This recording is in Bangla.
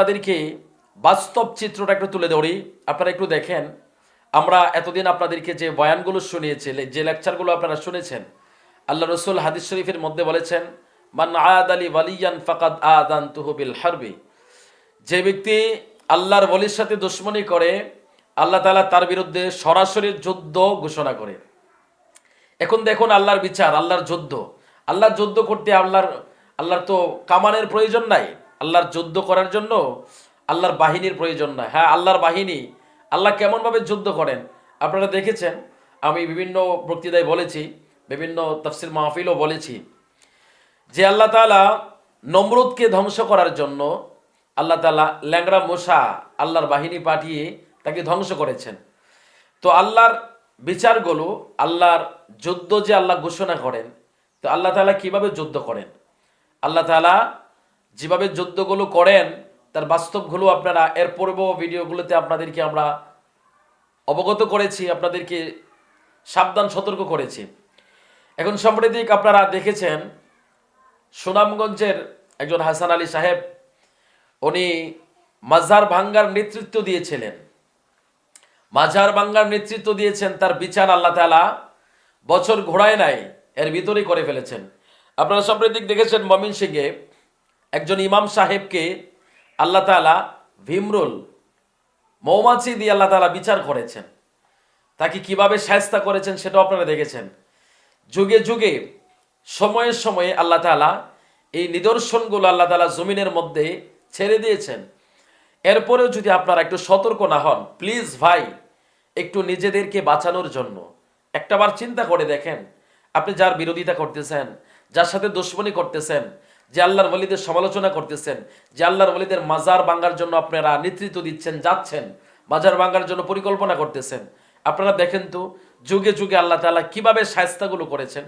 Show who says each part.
Speaker 1: আপনাদেরকে বাস্তব চিত্রটা একটু তুলে ধরি। আপনারা একটু দেখেন, আমরা এতদিন আপনাদেরকে যে বয়ানগুলো শুনিয়েছি যে লেকচারগুলো আপনারা শুনেছেন, আল্লাহ রসুল হাদিস শরীফের মধ্যে বলেছেন, মান আদ আলী ওয়ালিয়ান ফাকাদ আদান তুহবিল হারবি। যে ব্যক্তি আল্লাহর বলির সাথে দুশ্মনী করে, আল্লাহ তাআলা তার বিরুদ্ধে সরাসরি যুদ্ধ ঘোষণা করে। এখন দেখুন আল্লাহর বিচার, আল্লাহর যুদ্ধ। আল্লাহর যুদ্ধ করতে আল্লাহর আল্লাহর তো কামানের প্রয়োজন নাই। আল্লাহর যুদ্ধ করার জন্য আল্লাহর বাহিনীর প্রয়োজন নাই হ্যাঁ আল্লাহর বাহিনী, আল্লাহ কেমনভাবে যুদ্ধ করেন? আপনারা দেখেছেন, আমি বিভিন্ন বক্তৃতায় বলেছি, বিভিন্ন তফসিল মাহফিলও বলেছি যে আল্লাহ তাআলা নমরুদকে ধ্বংস করার জন্য আল্লাহ তালা ল্যাংরা মশা আল্লাহর বাহিনী পাঠিয়ে তাকে ধ্বংস করেছেন। তো আল্লাহর বিচারগুলো, আল্লাহর যুদ্ধ যে আল্লাহ ঘোষণা করেন, তো আল্লাহ তালা কীভাবে যুদ্ধ করেন? আল্লাহ তাআলা যেভাবে যুদ্ধগুলো করেন, তার বাস্তবগুলো আপনারা এর পূর্ব ভিডিওগুলোতে আপনাদেরকে আমরা অবগত করেছি, আপনাদেরকে সাবধান সতর্ক করেছি। এখন সাম্প্রতিক আপনারা দেখেছেন, সুনামগঞ্জের একজন হাসান আলী সাহেব, উনি মাজার ভাঙ্গার নেতৃত্ব দিয়েছিলেন। মাজার ভাঙ্গার নেতৃত্ব দিয়েছেন, তার বিচার আল্লাহ তাআলা বছর ঘোড়ায় নাই, এর ভিতরেই করে ফেলেছেন। আপনারা সাম্প্রতিক দেখেছেন মমিন সিংয়ে একজন ইমাম সাহেবকে আল্লাহ তাআলা ভীমরুল মৌমাছি দিয়ে আল্লাহ তাআলা বিচার করেছেন। তাকে কীভাবে সায়স্তা করেছেন সেটাও আপনারা দেখেছেন। যুগে যুগে, সময়ে সময়ে আল্লাহ তাআলা এই নিদর্শনগুলো আল্লাহ তাআলা জমিনের মধ্যে ছেড়ে দিয়েছেন। এরপরেও যদি আপনারা একটু সতর্ক না হন প্লিজ ভাই, একটু নিজেদেরকে বাঁচানোর জন্য। একটাবার চিন্তা করে দেখেন, আপনি যার বিরোধিতা করতেছেন, যার সাথে দুশ্মনী করতেছেন যে আল্লাহর ওলিদের সমালোচনা করতেছেন, যে আল্লাহর ওলিদের মাজার ভাঙ্গার জন্য আপনারা নেতৃত্ব দিচ্ছেন, যাচ্ছেন, মাজার ভাঙ্গার জন্য পরিকল্পনা করতেছেন। আপনারা দেখেন তো, যুগে যুগে আল্লাহ তালা কীভাবে সায়স্তাগুলো করেছেন।